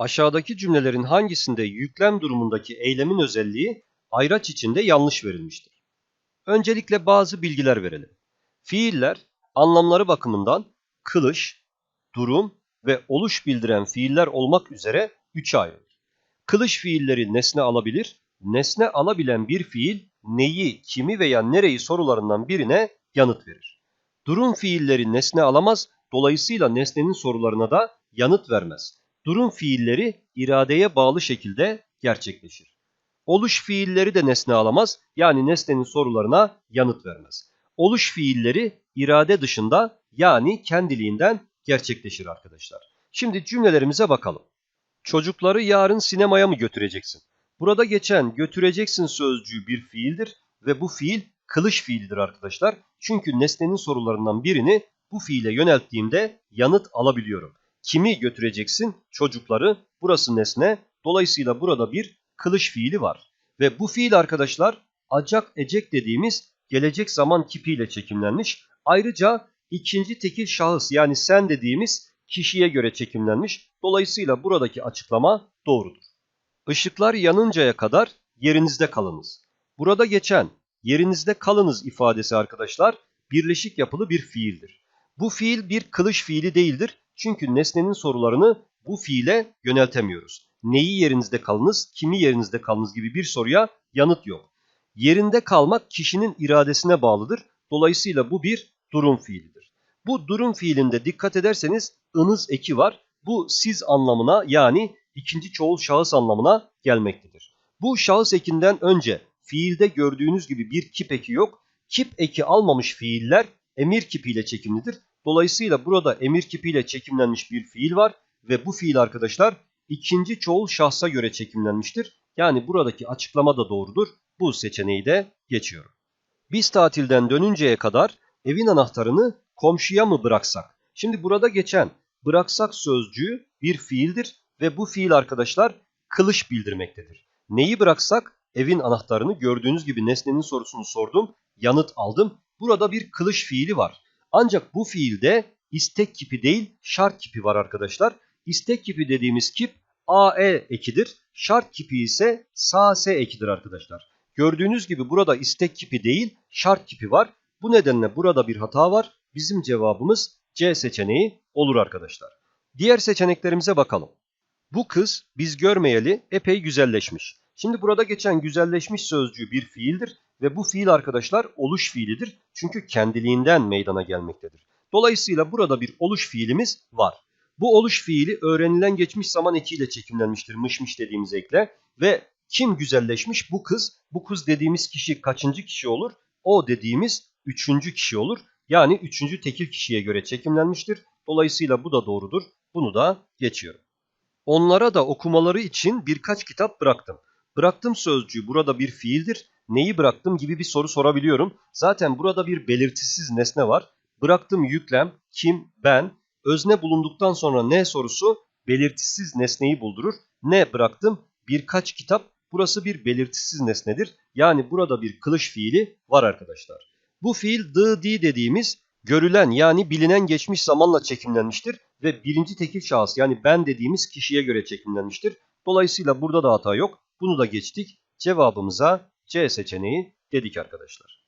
Aşağıdaki cümlelerin hangisinde yüklem durumundaki eylemin özelliği ayraç içinde yanlış verilmiştir? Öncelikle bazı bilgiler verelim. Fiiller anlamları bakımından kılış, durum ve oluş bildiren fiiller olmak üzere üçe ayrılır. Kılış fiilleri nesne alabilir, nesne alabilen bir fiil neyi, kimi veya nereyi sorularından birine yanıt verir. Durum fiilleri nesne alamaz, dolayısıyla nesnenin sorularına da yanıt vermez. Durum fiilleri iradeye bağlı şekilde gerçekleşir. Oluş fiilleri de nesne alamaz, yani nesnenin sorularına yanıt vermez. Oluş fiilleri irade dışında yani kendiliğinden gerçekleşir arkadaşlar. Şimdi cümlelerimize bakalım. Çocukları yarın sinemaya mı götüreceksin? Burada geçen götüreceksin sözcüğü bir fiildir ve bu fiil kılış fiilidir arkadaşlar. Çünkü nesnenin sorularından birini bu fiile yönelttiğimde yanıt alabiliyorum. Kimi götüreceksin? Çocukları. Burası nesne. Dolayısıyla burada bir kılış fiili var. Ve bu fiil arkadaşlar acak ecek dediğimiz gelecek zaman kipiyle çekimlenmiş. Ayrıca ikinci tekil şahıs yani sen dediğimiz kişiye göre çekimlenmiş. Dolayısıyla buradaki açıklama doğrudur. Işıklar yanıncaya kadar yerinizde kalınız. Burada geçen yerinizde kalınız ifadesi arkadaşlar birleşik yapılı bir fiildir. Bu fiil bir kılış fiili değildir. Çünkü nesnenin sorularını bu fiile yöneltemiyoruz. Neyi yerinizde kalınız, kimi yerinizde kalınız gibi bir soruya yanıt yok. Yerinde kalmak kişinin iradesine bağlıdır. Dolayısıyla bu bir durum fiilidir. Bu durum fiilinde dikkat ederseniz ınız eki var. Bu siz anlamına yani ikinci çoğul şahıs anlamına gelmektedir. Bu şahıs ekinden önce fiilde gördüğünüz gibi bir kip eki yok. Kip eki almamış fiiller emir kipiyle çekimlidir. Dolayısıyla burada emir kipiyle çekimlenmiş bir fiil var ve bu fiil arkadaşlar ikinci çoğul şahsa göre çekimlenmiştir. Yani buradaki açıklama da doğrudur. Bu seçeneği de geçiyorum. Biz tatilden dönünceye kadar evin anahtarını komşuya mı bıraksak? Şimdi burada geçen bıraksak sözcüğü bir fiildir ve bu fiil arkadaşlar kılış bildirmektedir. Neyi bıraksak? Evin anahtarını gördüğünüz gibi nesnenin sorusunu sordum, yanıt aldım. Burada bir kılış fiili var. Ancak bu fiilde istek kipi değil şart kipi var arkadaşlar. İstek kipi dediğimiz kip AE ekidir. Şart kipi ise SAS ekidir arkadaşlar. Gördüğünüz gibi burada istek kipi değil şart kipi var. Bu nedenle burada bir hata var. Bizim cevabımız C seçeneği olur arkadaşlar. Diğer seçeneklerimize bakalım. Bu kız biz görmeyeli epey güzelleşmiş. Şimdi burada geçen güzelleşmiş sözcüğü bir fiildir ve bu fiil arkadaşlar oluş fiilidir. Çünkü kendiliğinden meydana gelmektedir. Dolayısıyla burada bir oluş fiilimiz var. Bu oluş fiili öğrenilen geçmiş zaman ekiyle çekimlenmiştir. Mışmış dediğimiz ekle ve kim güzelleşmiş? Bu kız. Bu kız dediğimiz kişi kaçıncı kişi olur? O dediğimiz üçüncü kişi olur. Yani üçüncü tekil kişiye göre çekimlenmiştir. Dolayısıyla bu da doğrudur. Bunu da geçiyorum. Onlara da okumaları için birkaç kitap bıraktım. Bıraktım sözcüğü burada bir fiildir. Neyi bıraktım gibi bir soru sorabiliyorum. Zaten burada bir belirtisiz nesne var. Bıraktım yüklem, kim, ben. Özne bulunduktan sonra ne sorusu belirtisiz nesneyi buldurur. Ne bıraktım? Birkaç kitap. Burası bir belirtisiz nesnedir. Yani burada bir kılış fiili var arkadaşlar. Bu fiil dı di dediğimiz görülen yani bilinen geçmiş zamanla çekimlenmiştir ve birinci tekil şahıs yani ben dediğimiz kişiye göre çekimlenmiştir. Dolayısıyla burada da hata yok. Bunu da geçtik. Cevabımıza C seçeneği dedik arkadaşlar.